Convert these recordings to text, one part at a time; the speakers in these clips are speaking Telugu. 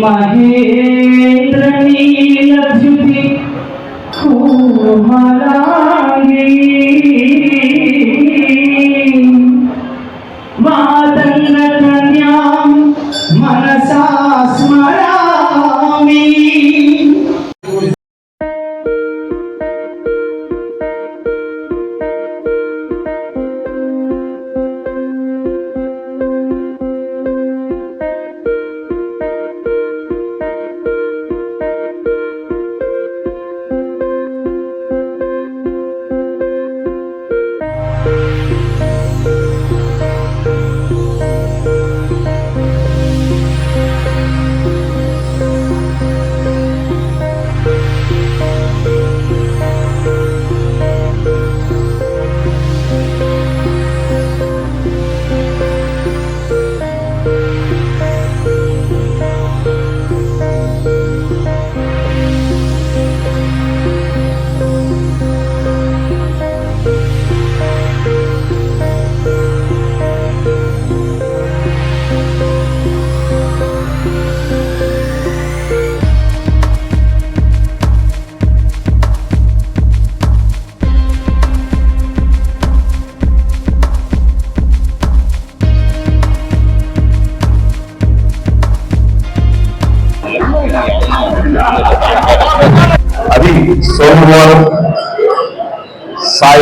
মাহে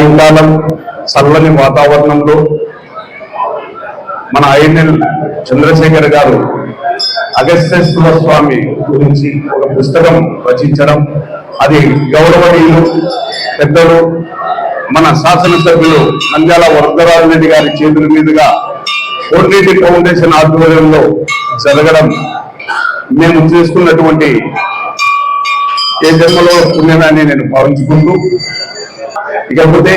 సాయంకాలం చల్లని వాతావరణంలో మన ఐఎన్ఎల్ చంద్రశేఖర్ గారు అగస్త్యేశ్వర స్వామి గురించి ఒక పుస్తకం రచించడం. అది గౌరవనీయులు పెద్దలు మన శాసనసభ్యులు నంద్యాల వరదరాజు రెడ్డి గారి చేతుల మీదుగా కోటిరెడ్డి ఫౌండేషన్ ఆధ్వర్యంలో జరగడం. మేము చేసుకున్నటువంటి ఏ జన్మలో పుణ్యమని నేను భావించుకుంటూ ఇకపోతే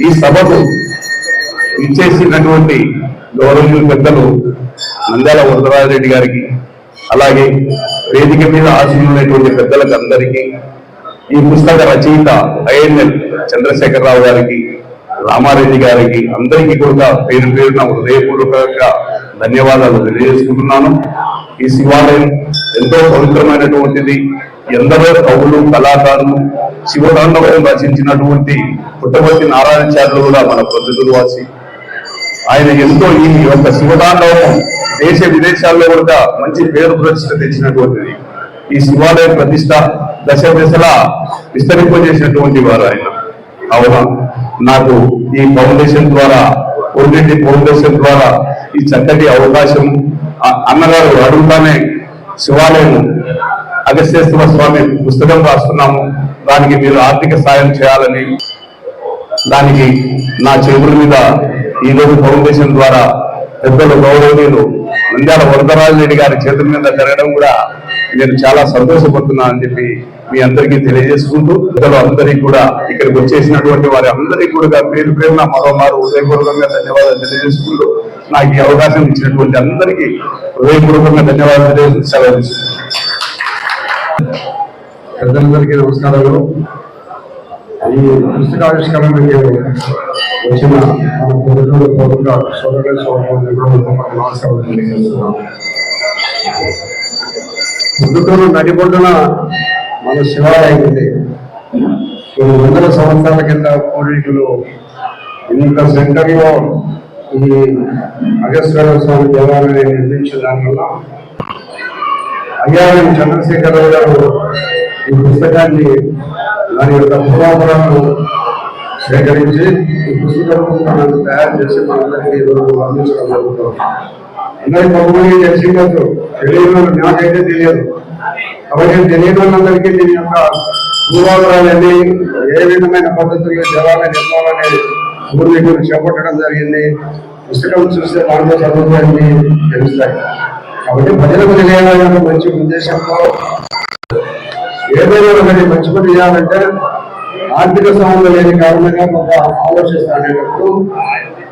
ఈ సభకు ఇచ్చేసినటువంటి గౌరవనీయుల పెద్దలు నంద్యాల వరదరాజరెడ్డి గారికి అలాగే వేదిక మీద ఆశీనులైనటువంటి పెద్దలకు అందరికీ ఈ పుస్తక రచయిత ఐఎన్ఎల్ చంద్రశేఖరరావు గారికి రామారెడ్డి గారికి అందరికీ కూడా పేరు పేరున హృదయపూర్వకంగా ధన్యవాదాలు తెలియజేసుకుంటున్నాను. ఈ శివాలయం ఎంతో పవిత్రమైనటువంటిది. ఎందరో కవులు కళాకారులు శివతాండవం రచించినటువంటి పుట్టపర్తి నారాయణచార్యులు కూడా మన పద్ధతులు వాసి. ఆయన ఎంతో ఈ యొక్క శివతాండవం దేశ విదేశాల్లో కూడా మంచి పేరు ప్రతిష్ట తెచ్చినటువంటిది. ఈ శివాలయ ప్రతిష్ట దశ దశలా విస్తరింపజేసినటువంటి వారు ఆయన. అవునా నాకు ఈ ఫౌండేషన్ ద్వారా కోటిరెడ్డి ఫౌండేషన్ ద్వారా ఈ చక్కటి అవకాశం అన్నగారు అడుగుతానే శివాలయం అగస్త్యేశ్వర స్వామి పుస్తకం రాస్తున్నాము. దానికి మీరు ఆర్థిక సాయం చేయాలని దానికి నా చేతుల మీద ఈ రోజు ఫౌండేషన్ ద్వారా పెద్దలు గౌరవనీయులు నంద్యాల వరదరాజు రెడ్డి గారి చేతుల మీద జరగడం కూడా నేను చాలా సంతోషపడుతున్నానని చెప్పి మీ అందరికీ తెలియజేసుకుంటూ ప్రజలు అందరికీ కూడా ఇక్కడికి వచ్చేసినటువంటి వారి అందరికీ కూడా పేరు పేరున మరోమారు హృదయపూర్వకంగా ధన్యవాదాలు తెలియజేసుకుంటూ నాకు ఈ అవకాశం ఇచ్చినటువంటి అందరికీ హృదయపూర్వకంగా ధన్యవాదాలు తెలియజేసి సెలవు పెద్దలందరికీ నమస్కారాలు. ఈ పుస్తకావిష్కరణకి వచ్చిన మన పొద్దుటూరు పౌరుల సోదరులు నమస్కారం తెలియజేస్తున్నాం. పొద్దుటూరు నడిబొడ్డున మన శివాలయం ఉంది కొన్ని వందల సంవత్సరాల కింద పూర్వీకులు ఇంత సెంటర్లో ఈ అగస్వర స్వామి దేవాలయాన్ని నిర్మించిన దానివల్ల అయ్యారం చంద్రశేఖరరావు గారు ఈ పుస్తకాన్ని దాని యొక్క పూర్వాపరాలను సేకరించి ఈ పుస్తకం మనం తయారు చేసి మనందరికీ ఈరోజు అందించడం జరుగుతుంది. అందరికీ కొంతమంది తెలిసి కాదు నాకైతే తెలియదు. కాబట్టి తెలియని వాళ్ళందరికీ దీని యొక్క పూర్వాపరాలన్నీ ఏ విధమైన పద్ధతుల్లో దేవాలయ నిర్మాణాన్ని పూర్వీకులు చేపట్టడం జరిగింది. పుస్తకం చూస్తే దాంట్లో చదువుతాయని తెలుస్తాయి. కాబట్టి ప్రజలకు తెలియాలనే మంచి ఉద్దేశంతో ఏదైనా ఒకటి మంచి పని చేయాలంటే ఆర్థిక సంబంధం లేని కారణంగా కొంత ఆలోచిస్తానేటప్పుడు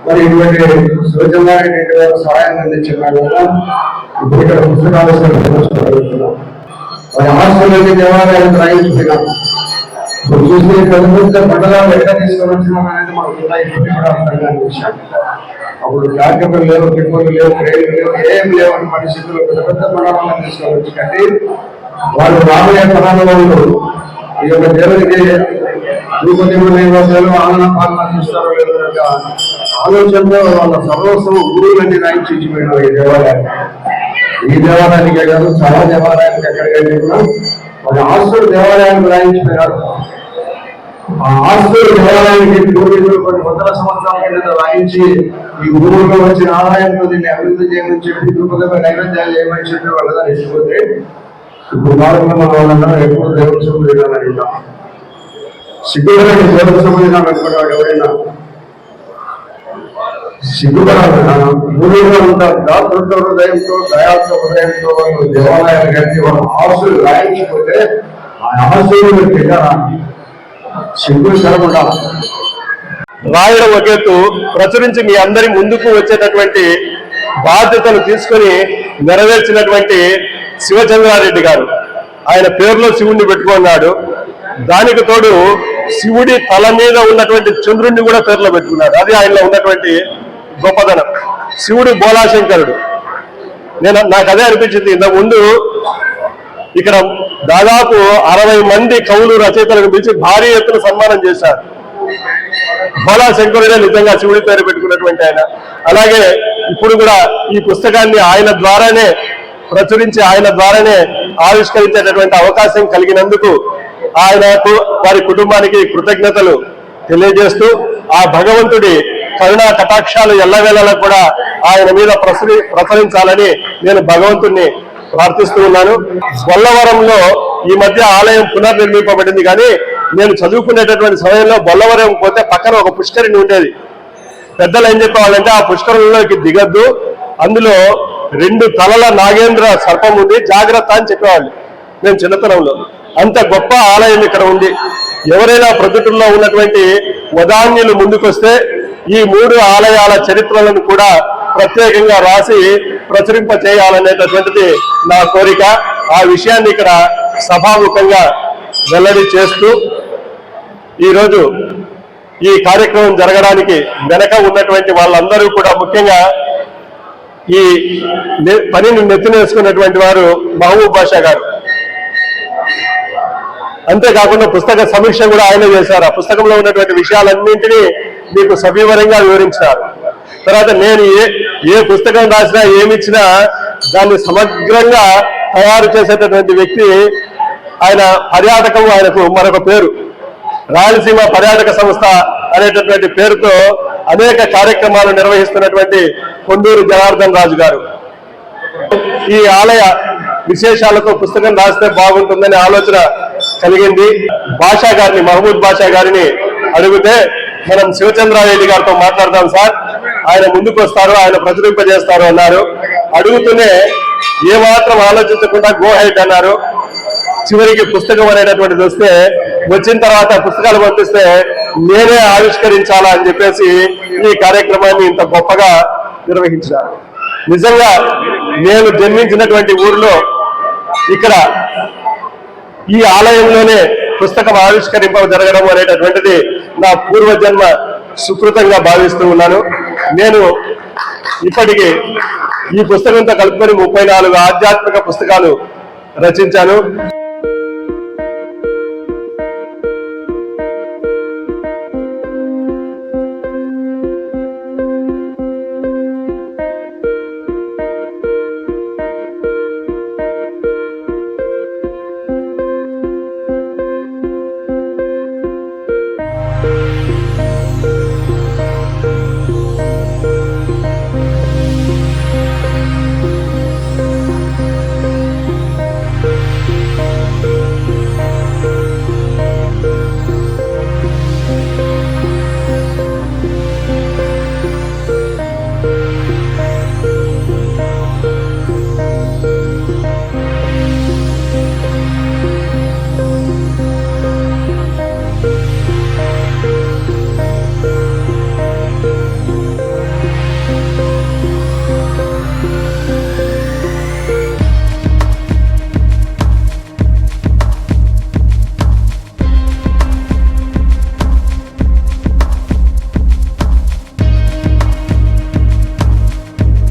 మరి ఇటువంటి సృజనారెడ్డి వారు సహాయం అందించిన వల్ల ఇప్పుడు ఇక్కడ పుస్తకాలు మరి హాస్టల్ దేవాలయాలు రాయించుకున్నాం ఇప్పుడు చూస్తే ప్రభుత్వ మండలాలు ఎక్కడ తీసుకొని అనేది మనకు విషయం. అప్పుడు ట్రాక్టర్లు లేవు టిప్పర్లు లేవు ట్రైన్లు లేవు ఏం లేవు అని పరిస్థితులు పెద్ద పెద్ద మండలాలను తీసుకోవచ్చు కానీ వాళ్ళు రాబోయే తరాలలో ఈ యొక్క దేవునికి రూపదేవుడు నివాసాలు ఆనంద పాలన చూస్తారో లేదో ఆలోచనలో వాళ్ళ సర్వస్వం గురువులన్నీ రాయించి ఇచ్చిపోయినారు ఈ దేవాలయాన్ని. ఈ దేవాలయానికే కాదు చాలా దేవాలయానికి ఎక్కడికైతే కూడా వాళ్ళ ఆస్తులు దేవాలయానికి రాయించిపోయారు. ఆ ఆస్తులు దేవాలయానికి పూర్వీకులు కొన్ని వందల సంవత్సరాల కింద రాయించి ఈ ఊరిలో వచ్చిన ఆదాయంతో దీన్ని అభివృద్ధి చేయమని చెప్పి తిరుపతిపై నైవేద్యాలు చేయమని చెప్పి వాళ్ళగా ఇచ్చిపోతే ఇప్పుడు భారతంలో మన వాళ్ళందరూ ఎప్పుడు దేవుడి సొమ్ము తినాలని ఉంటాం సిగ్గుపడని దేవుడి ఎవరైనా సిగ్గుపడాలి పూర్వీకులు ఉంటారు దాతృత్వ హృదయంతో దయాత్వ హృదయంతో వాళ్ళు దేవాలయాలు కట్టి వాళ్ళ ఆస్తులు రాయించిపోతే ఆ ఆశలు తిన్నారా సిగ్గులు రాయడం ఒక ఎత్తు ప్రచురించి మీ అందరి ముందుకు వచ్చేటటువంటి బాధ్యతను తీసుకొని నెరవేర్చినటువంటి శివచంద్రారెడ్డి గారు. ఆయన పేరులో శివుణ్ణి పెట్టుకున్నాడు. దానికి తోడు శివుడి తల మీద ఉన్నటువంటి చంద్రుణ్ణి కూడా పేర్లో పెట్టుకున్నాడు. అది ఆయనలో ఉన్నటువంటి గొప్పదనం. శివుడు బోలాశంకరుడు. నేను నాకు అదే అనిపించింది. ఇంతకు ముందు ఇక్కడ దాదాపు అరవై మంది కవులు రచయితలను పిలిచి భారీ ఎత్తున సన్మానం చేశారు. బోలాశంకరుడే నిజంగా శివుడి పేరు పెట్టుకున్నటువంటి ఆయన. అలాగే ఇప్పుడు కూడా ఈ పుస్తకాన్ని ఆయన ద్వారానే ప్రచురించి ఆయన ద్వారానే ఆవిష్కరించేటటువంటి అవకాశం కలిగినందుకు ఆయనకు వారి కుటుంబానికి కృతజ్ఞతలు తెలియజేస్తూ ఆ భగవంతుడి కరుణా కటాక్షాలు ఎల్లవేళలా కూడా ఆయన మీద ప్రసరి ప్రసరించాలని నేను భగవంతుణ్ణి ప్రార్థిస్తూ ఉన్నాను. బొల్లవరంలో ఈ మధ్య ఆలయం పునర్నిర్మింపబడింది కానీ నేను చదువుకునేటటువంటి సమయంలో బొల్లవరం పోతే పక్కన ఒక పుష్కరిణి ఉండేది. పెద్దలు ఏం చెప్పేవాళ్ళంటే ఆ పుష్కరంలోకి దిగద్దు. అందులో రెండు తలల నాగేంద్ర సర్పం ఉంది. జాగ్రత్త అని చెప్పేవాళ్ళు నేను చిన్నతనంలో. అంత గొప్ప ఆలయం ఇక్కడ ఉంది. ఎవరైనా ప్రకృతుల్లో ఉన్నటువంటి వదాన్యులు ముందుకొస్తే ఈ మూడు ఆలయాల చరిత్రలను కూడా ప్రత్యేకంగా రాసి ప్రచురింప చేయాలనేటటువంటిది నా కోరిక. ఆ విషయాన్ని ఇక్కడ సభాముఖంగా వెల్లడి చేస్తూ ఈరోజు ఈ కార్యక్రమం జరగడానికి వెనక ఉన్నటువంటి వాళ్ళందరూ కూడా ముఖ్యంగా ఈ పనిని నెత్తినేసుకున్నటువంటి వారు మహబూబ్ బాషా గారు. అంతేకాకుండా పుస్తక సమీక్ష కూడా ఆయన చేశారు. ఆ పుస్తకంలో ఉన్నటువంటి విషయాలన్నింటినీ మీకు సవివరంగా వివరించారు. తర్వాత నేను ఏ ఏ పుస్తకం రాసినా ఏమిచ్చినా దాన్ని సమగ్రంగా తయారు చేసేటటువంటి వ్యక్తి ఆయన పర్యాటకం ఆయనకు మరొక పేరు. రాయలసీమ పర్యాటక సంస్థ అనేటటువంటి పేరుతో అనేక కార్యక్రమాలు నిర్వహిస్తున్నటువంటి కొండూరు జనార్దన్ రాజు గారు. ఈ ఆలయ విశేషాలతో పుస్తకం రాస్తే బాగుంటుందనే ఆలోచన కలిగింది. బాషా గారిని మహమూద్ బాషా గారిని అడిగితే మనం శివచంద్రారెడ్డి గారితో మాట్లాడదాం సార్. ఆయన ముందుకు వస్తారు ఆయన ప్రచురింపజేస్తారు అన్నారు. అడుగుతూనే ఏ మాత్రం ఆలోచించకుండా గో హైట్ అన్నారు. చివరికి పుస్తకం అనేటటువంటిది వస్తే వచ్చిన తర్వాత పుస్తకాలు పంపిస్తే నేనే ఆవిష్కరించాలా అని చెప్పేసి ఈ కార్యక్రమాన్ని ఇంత గొప్పగా నిర్వహించారు. నిజంగా నేను జన్మించినటువంటి ఊరిలో ఇక్కడ ఈ ఆలయంలోనే పుస్తకం ఆవిష్కరింప జరగడం అనేటటువంటిది నా పూర్వజన్మ సుకృతంగా భావిస్తూ ఉన్నాను. నేను ఇప్పటికీ ఈ పుస్తకంతో కలుపుకొని ముప్పై నాలుగు ఆధ్యాత్మిక పుస్తకాలు రచించాను.